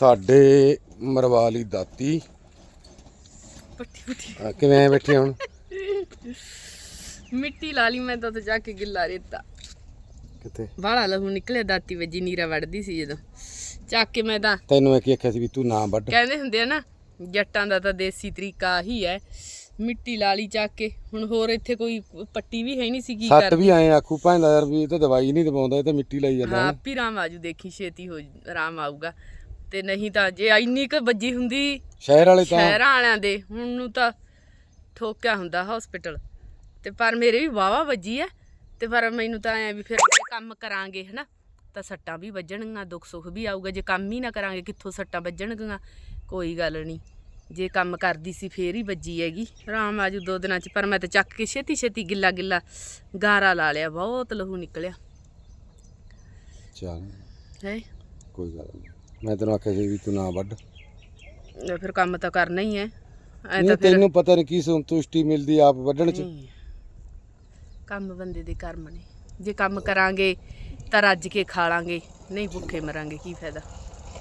ਸਾਡੇ ਮਰਵਾ ਲਈ ਦਾਤੀ ਆ, ਕਿਵੇਂ ਬੈਠੇ ਹੁਣ? ਮਿੱਟੀ ਲਾ ਲਈ ਮੈਂ ਤਾਂ ਉੱਥੇ ਜਾ ਕੇ ਗਿੱਲਾ ਰੇਤਾ। ਕਿੱਥੇ? ਬਾਹਲਾ ਲਹੂ ਨਿਕਲਿਆ ਦਾਤੀ ਵੱਜੀ ਨੀਰਾ ਵੜਦੀ ਸੀ ਜਦੋਂ। ਚੱਕ ਕੇ ਮੈਂ ਤਾਂ ਤੈਨੂੰ ਮੈਂ ਕੀ ਆਖਿਆ ਸੀ ਵੀ ਤੂੰ ਨਾ ਵੱਢ। ਕਹਿੰਦੇ ਹੁੰਦੇ ਆ ਨਾ ਜੱਟਾਂ ਦਾ ਤਾਂ ਦੇਸੀ ਤਰੀਕਾ ਆਹੀ ਹੈ। ਮਿੱਟੀ ਲਾ ਲਈ ਚੱਕ ਕੇ। ਹੁਣ ਹੋਰ ਇੱਥੇ ਕੋਈ ਪੱਟੀ ਵੀ ਹੈ ਨਹੀਂ ਸੀ ਕੀ ਸੱਟ ਕਰ ਵੀ ਆਏ ਆਖੂ ਭਾਂਦਾ ਯਾਰ ਵੀ ਇਹ ਤਾਂ ਦਵਾਈ ਨਹੀਂ ਦਵਾਉਂਦਾ ਇਹ ਤਾਂ ਮਿੱਟੀ ਲਾਈ ਜਾਂਦਾ ਹਾਂ ਹੈ ਆਪੀ ਰਾਮ ਆਜੂ ਦੇਖੀ ਛੇਤੀ ਹੋ ਆਰਾਮ ਆਊਗਾ। ਤੇ ਨਹੀਂ ਤਾਂ ਜੇ ਇੰਨੀ ਕੁ ਵੱਜੀ ਹੁੰਦੀ ਸ਼ਹਿਰ ਵਾਲੇ ਤਾਂ ਸ਼ਹਿਰਾਂ ਵਾਲਿਆਂ ਦੇ ਹੁਣ ਨੂੰ ਤਾਂ ਠੋਕਿਆ ਹੁੰਦਾ ਹਸਪੀਟਲ ਤੇ ਪਰ ਮੇਰੇ ਵੀ ਵਾਵਾ ਵੱਜੀ ਐ ਤੇ ਪਰ ਮੈਨੂੰ ਤਾਂ ਐ ਵੀ ਫਿਰ ਕੰਮ ਕਰਾਂਗੇ ਹਨਾ ਤਾਂ ਸੱਟਾਂ ਵੀ ਵੱਜਣਗੀਆਂ ਦੁੱਖ ਸੁੱਖ ਵੀ ਆਊਗਾ। ਜੇ ਕੰਮ ਹੀ ਨਾ ਕਰਾਂਗੇ ਕਿੱਥੋਂ ਸੱਟਾਂ ਵੱਜਣਗੀਆਂ? ਕੋਈ ਗੱਲ ਨਹੀਂ। ਜੇ ਕੰਮ ਕਰਦੀ ਸੀ ਫੇਰ ਹੀ ਵੱਜੀ ਹੈਗੀ। ਆਰਾਮ ਆਜੂ ਦੋ ਦਿਨਾਂ ਚ ਪਰ ਮੈਂ ਤਾਂ ਚੱਕ ਕੇ ਛੇਤੀ ਛੇਤੀ ਗਿੱਲਾ ਗਿੱਲਾ ਗਾਰਾ ਲਾ ਲਿਆ ਬਹੁਤ ਲਹੂ ਨਿਕਲਿਆ। ਚੱਲ। ਹੈ? ਕੋਈ ਗੱਲ ਨਹੀਂ। ਮੈਂ ਤੈਨੂੰ ਆਖਿਆ ਸੀ ਵੀ ਤੂੰ ਨਾ ਵੱਢ। ਫਿਰ ਕੰਮ ਤਾਂ ਕਰਨਾ ਹੀ ਐ ਐ ਨਹੀਂ ਤਾਂ ਫਿਰ ਤੈਨੂੰ ਪਤਾ ਨਹੀਂ ਕੀ ਸੰਤੁਸ਼ਟੀ ਮਿਲਦੀ ਆਪ ਵੱਢਣ ਚ। ਨਹੀਂ। ਕੰਮ ਬੰਦੇ ਦੇ ਕਰਮ ਨੇ। ਜੇ ਕੰਮ ਕਰਾਂਗੇ ਤਾਂ ਰੱਜ ਕੇ ਖਾ ਲਾਂਗੇ ਨਹੀਂ ਭੁੱਖੇ ਮਰਾਂਗੇ ਕੀ ਫਾਇਦਾ?